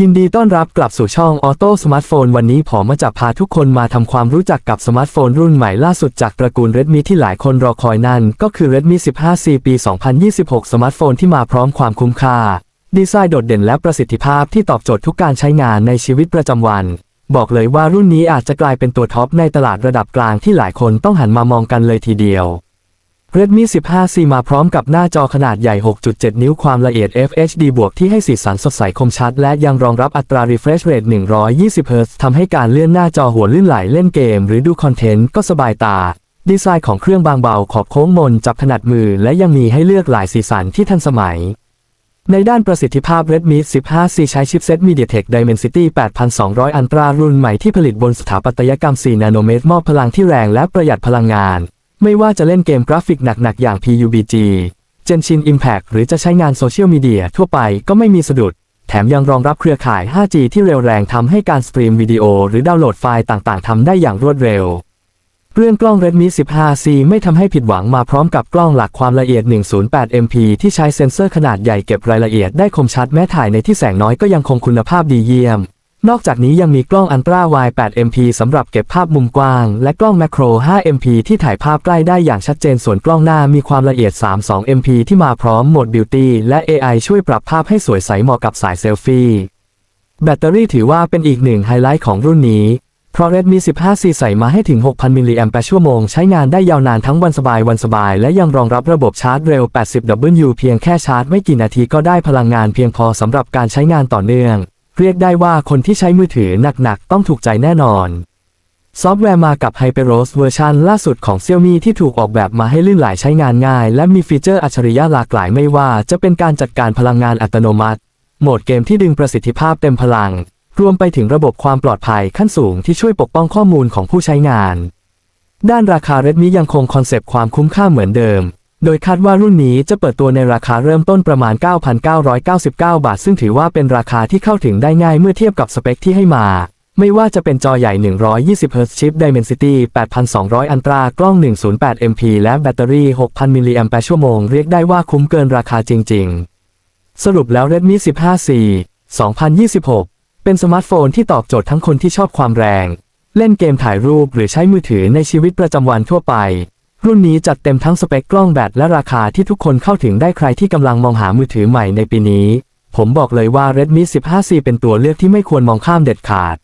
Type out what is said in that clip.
ยินดีต้อนรับกลับสู่ช่องออโต้สมาร์ทโฟนวันนี้ผมมาจะพาทุกคนมาทำความรู้จักกับสมาร์ทโฟนรุ่นใหม่ล่าสุดจากตระกูล Redmi ที่หลายคนรอคอยนั่น ก็คือ Redmi 15C ปี 2026 สมาร์ทโฟนที่มาพร้อมความคุ้มค่า ดีไซน์โดดเด่นและประสิทธิภาพที่ตอบโจทย์ทุกการใช้งานในชีวิตประจำวัน บอกเลยว่ารุ่นนี้อาจจะกลายเป็นตัวท็อปในตลาดระดับกลางที่หลายคนต้องหันมามองกันเลยทีเดียว Redmi 15C มาพร้อมกับหน้าจอขนาดใหญ่ 6.7 นิ้วความละเอียด FHD บวกที่ให้สีสันสดใสคมชัด และยังรองรับอัตรา refresh rate 120 Hz ทำให้การเลื่อนหน้าจอหัวลื่นไหลเล่นเกม หรือดูคอนเทนต์ก็สบายตา ดีไซน์ของเครื่องบางเบาขอบโค้งมนจับถนัดมือ และยังมีให้เลือกหลายสีสันที่ทันสมัย ในด้านประสิทธิภาพ Redmi 15C ใช้ชิปเซ็ต MediaTek Dimensity 8200 Ultra รุ่นใหม่ที่ผลิตบนสถาปัตยกรรม 4 นาโนเมตรมอบพลังที่แรงและประหยัดพลังงาน ไม่ว่าจะเล่นเกมกราฟิกหนักๆ อย่าง PUBG Genshin Impact หรือจะใช้งานโซเชียลมีเดียทั่วไปก็ไม่มีสะดุด แถมยังรองรับเครือข่าย 5G ที่เร็วแรงทำให้การสตรีมวิดีโอหรือดาวน์โหลดไฟล์ต่างๆทำได้อย่างรวดเร็ว เรื่องกล้อง Redmi 15C ไม่ทำให้ผิดหวังมาพร้อมกับกล้องหลักความละเอียด 108 MP ที่ใช้เซ็นเซอร์ขนาดใหญ่เก็บรายละเอียดได้คมชัดแม้ถ่ายในที่แสงน้อยก็ยังคงคุณภาพดีเยี่ยม นอกจากนี้ยังมีกล้องอันตราไว8 MP สำหรับเก็บภาพมุมกว้าง และกล้องแมคโคร 5 MP ที่ถ่ายภาพใกล้ได้อย่างชัดเจนส่วนกล้องหน้ามีความละเอียด 32 MP ที่มาพร้อมโหมด Beauty และ AI ช่วยปรับภาพให้สวยใสเหมาะกับสายเซลฟี่แบตเตอรี่ถือว่าเป็นอีกหนึ่งไฮไลท์ของรุ่นนี้ เพราะ Redmi 15C ใส่มาให้ถึง 6,000 มิลลิแอมป์ชั่วโมง ใช้งานได้ยาวนานทั้งวันสบายวันสบาย และยังรองรับระบบชาร์จเร็ว 80W เพียงแค่ชาร์จไม่กี่นาทีก็ได้พลังงานเพียงพอสำหรับการใช้งานต่อเนื่อง เรียกได้ว่าคนที่ใช้มือถือหนักๆ ต้องถูกใจแน่นอน ซอฟต์แวร์มากับ Hyperos เวอร์ชันล่าสุดของ Xiaomi ที่ถูกออกแบบมาให้ลื่นไหลใช้งานง่าย และมีฟีเจอร์อัจฉริยะหลากหลายไม่ว่าจะเป็นการจัดการพลังงานอัตโนมัติ โหมดเกมที่ดึงประสิทธิภาพเต็มพลัง รวมไปถึงระบบความปลอดภัยขั้นสูงที่ช่วยปกป้องข้อมูลของผู้ใช้งาน ด้านราคา Redmi ยังคงคอนเซปต์ความคุ้มค่าเหมือนเดิม โดยคาดว่ารุ่นนี้จะเปิดตัวในราคาเริ่มต้นประมาณ 9,999 บาท ซึ่งถือว่าเป็นราคาที่เข้าถึงได้ง่ายเมื่อเทียบกับสเปคที่ให้มา ไม่ว่าจะเป็นจอใหญ่ 120 Hz ชิป Dimensity 8200 อันตรากล้อง 108 MP และแบตเตอรี่ 6,000 มิลลิแอมป์ชั่วโมงเรียกได้ว่าคุ้มเกินราคาจริง ๆ สรุปแล้ว Redmi 15C 2026 เป็นสมาร์ทโฟนที่ตอบโจทย์ทั้งคนที่ชอบความแรง เล่นเกมถ่ายรูปหรือใช้มือถือในชีวิตประจำวันทั่วไป รุ่นนี้จัดเต็มทั้งสเปคกล้องแบตและราคาที่ทุกคนเข้าถึงได้ใครที่กำลังมองหามือถือใหม่ในปีนี้ ผมบอกเลยว่า Redmi 15C เป็นตัวเลือกที่ไม่ควรมองข้ามเด็ดขาด